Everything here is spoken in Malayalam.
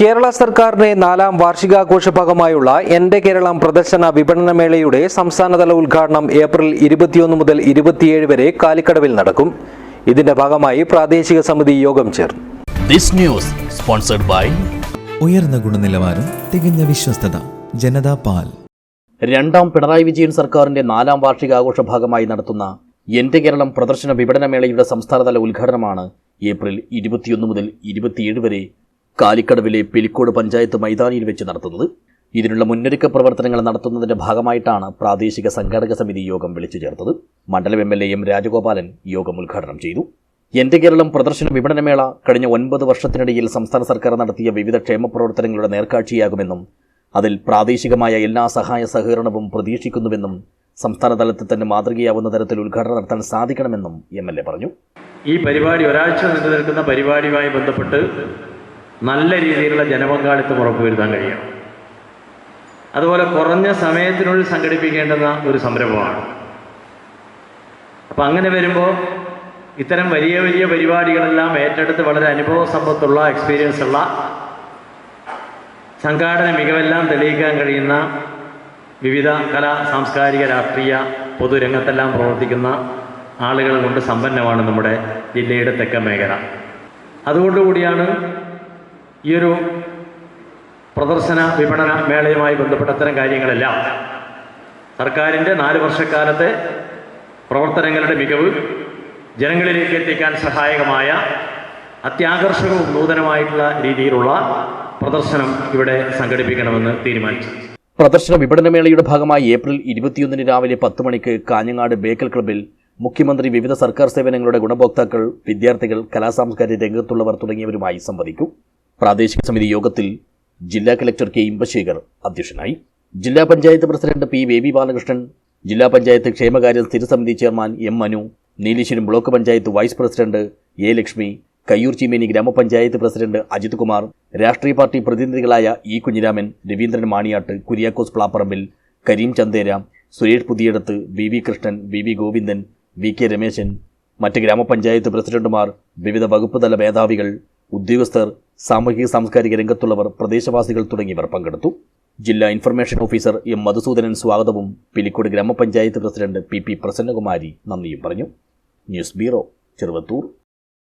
കേരള സർക്കാരിന്റെ നാലാം വാർഷികാഘോഷ ഭാഗമായുള്ള എന്റെ കേരളം പ്രദർശന വിപണന മേളയുടെ സംസ്ഥാനതല ഉദ്ഘാടനം ഏപ്രിൽ ഇരുപത്തിയൊന്ന് മുതൽ ഇരുപത്തിയേഴ് വരെ കാലിക്കടവിൽ നടക്കും. ഇതിന്റെ ഭാഗമായി പ്രാദേശിക സമിതി യോഗം ചേർന്നു. ദിസ് ന്യൂസ് സ്പോൺസർഡ് ബൈ ഉയർന്ന ഗുണനിലവാരം തികഞ്ഞ വിശ്വസ്തത ജനതാ പാൽ. രണ്ടാം പിണറായി വിജയൻ സർക്കാരിന്റെ നാലാം വാർഷികാഘോഷ ഭാഗമായി നടത്തുന്ന എന്റെ കേരളം പ്രദർശന വിപണന മേളയുടെ സംസ്ഥാനതല ഉദ്ഘാടനമാണ് ഏപ്രിൽ ഇരുപത്തിയൊന്ന് മുതൽ ഇരുപത്തിയേഴ് വരെ കാലിക്കടവിലെ പെലിക്കോട് പഞ്ചായത്ത് മൈതാനിയിൽ വെച്ച് നടത്തുന്നത്. ഇതിനുള്ള മുന്നൊരുക്ക പ്രവർത്തനങ്ങൾ നടത്തുന്നതിന്റെ ഭാഗമായിട്ടാണ് പ്രാദേശിക സംഘാടക സമിതി യോഗം വിളിച്ചു ചേർത്തത്. മണ്ഡലം M L A M Rajagopalan യോഗം ഉദ്ഘാടനം ചെയ്തു. എന്റെ കേരളം പ്രദർശന വിപണനമേള കഴിഞ്ഞ ഒൻപത് വർഷത്തിനിടയിൽ സംസ്ഥാന സർക്കാർ നടത്തിയ വിവിധ ക്ഷേമ പ്രവർത്തനങ്ങളുടെ നേർക്കാഴ്ചയാകുമെന്നും അതിൽ പ്രാദേശികമായ എല്ലാ സഹായ സഹകരണവും പ്രതീക്ഷിക്കുന്നുവെന്നും സംസ്ഥാന തലത്തിൽ തന്നെ മാതൃകയാവുന്ന തരത്തിൽ ഉദ്ഘാടനം നടത്താൻ സാധിക്കണമെന്നും എ പറഞ്ഞു. ഈ പരിപാടി ഒരാഴ്ച നീണ്ടു നിൽക്കുന്ന പരിപാടിയുമായി ബന്ധപ്പെട്ട് നല്ല രീതിയിലുള്ള ജനപങ്കാളിത്തം ഉറപ്പുവരുത്താൻ കഴിയണം. അതുപോലെ കുറഞ്ഞ സമയത്തിനുള്ളിൽ സംഘടിപ്പിക്കേണ്ടുന്ന ഒരു സംരംഭമാണ്. അപ്പം അങ്ങനെ വരുമ്പോൾ ഇത്തരം വലിയ വലിയ പരിപാടികളെല്ലാം ഏറ്റെടുത്ത് വളരെ അനുഭവ സമ്പത്തുള്ള എക്സ്പീരിയൻസ് ഉള്ള സംഘാടന മികവെല്ലാം തെളിയിക്കാൻ കഴിയുന്ന വിവിധ കലാ സാംസ്കാരിക രാഷ്ട്രീയ പൊതുരംഗത്തെല്ലാം പ്രവർത്തിക്കുന്ന ആളുകൾ കൊണ്ട് സമ്പന്നമാണ് നമ്മുടെ ജില്ലയുടെ തെക്കൻ മേഖല. അതുകൊണ്ടുകൂടിയാണ് ഈ ഒരു പ്രദർശന വിപണന മേളയുമായി ബന്ധപ്പെട്ട അത്തരം കാര്യങ്ങളെല്ലാം സർക്കാരിന്റെ നാല് വർഷക്കാലത്തെ പ്രവർത്തനങ്ങളുടെ മികവ് ജനങ്ങളിലേക്ക് എത്തിക്കാൻ സഹായകമായ അത്യാകർഷകവും നൂതനമായിട്ടുള്ള രീതിയിലുള്ള പ്രദർശനം ഇവിടെ സംഘടിപ്പിക്കണമെന്ന് തീരുമാനിച്ചു. പ്രദർശന വിപണന മേളയുടെ ഭാഗമായി ഏപ്രിൽ ഇരുപത്തിയൊന്നിന് രാവിലെ പത്ത് മണിക്ക് കാഞ്ഞങ്ങാട് ബേക്കൽ ക്ലബിൽ മുഖ്യമന്ത്രി വിവിധ സർക്കാർ സേവനങ്ങളുടെ ഗുണഭോക്താക്കൾ വിദ്യാർത്ഥികൾ കലാസാംസ്കാരിക രംഗത്തുള്ളവർ തുടങ്ങിയവരുമായി സംവദിക്കും. പ്രാദേശിക സമിതി യോഗത്തിൽ ജില്ലാ കലക്ടർ കെ ഇമ്പശേഖർ അധ്യക്ഷനായി. ജില്ലാ പഞ്ചായത്ത് പ്രസിഡന്റ് പി ബേബി ബാലകൃഷ്ണൻ ജില്ലാ പഞ്ചായത്ത് ക്ഷേമകാര്യ സ്ഥിരസമിതി chairman M Manu Nileshwaram block panchayat vice president A Lakshmi Kayyur Cheemeni ഗ്രാമപഞ്ചായത്ത് പ്രസിഡന്റ് അജിത് കുമാർ രാഷ്ട്രീയ party പ്രതിനിധികളായ E Kunhiraman Raveendran Maniyat Kuriakose Plapparambil Kareem Chandera Suresh Puthiyadath V V Krishnan V V Govindan V K Rameshan മറ്റ് ഗ്രാമപഞ്ചായത്ത് പ്രസിഡന്റുമാർ വിവിധ വകുപ്പ് തല മേധാവികൾ ഉദ്യോഗസ്ഥർ സാമൂഹിക സാംസ്കാരിക രംഗത്തുള്ളവർ പ്രദേശവാസികൾ തുടങ്ങിയവർ പങ്കെടുത്തു. ജില്ലാ ഇൻഫർമേഷൻ ഓഫീസർ എം മധുസൂദനൻ സ്വാഗതവും പിലിക്കോട് ഗ്രാമപഞ്ചായത്ത് പ്രസിഡന്റ് പി പി പ്രസന്നകുമാരി നന്ദിയും പറഞ്ഞു. News bureau Cheruvathur.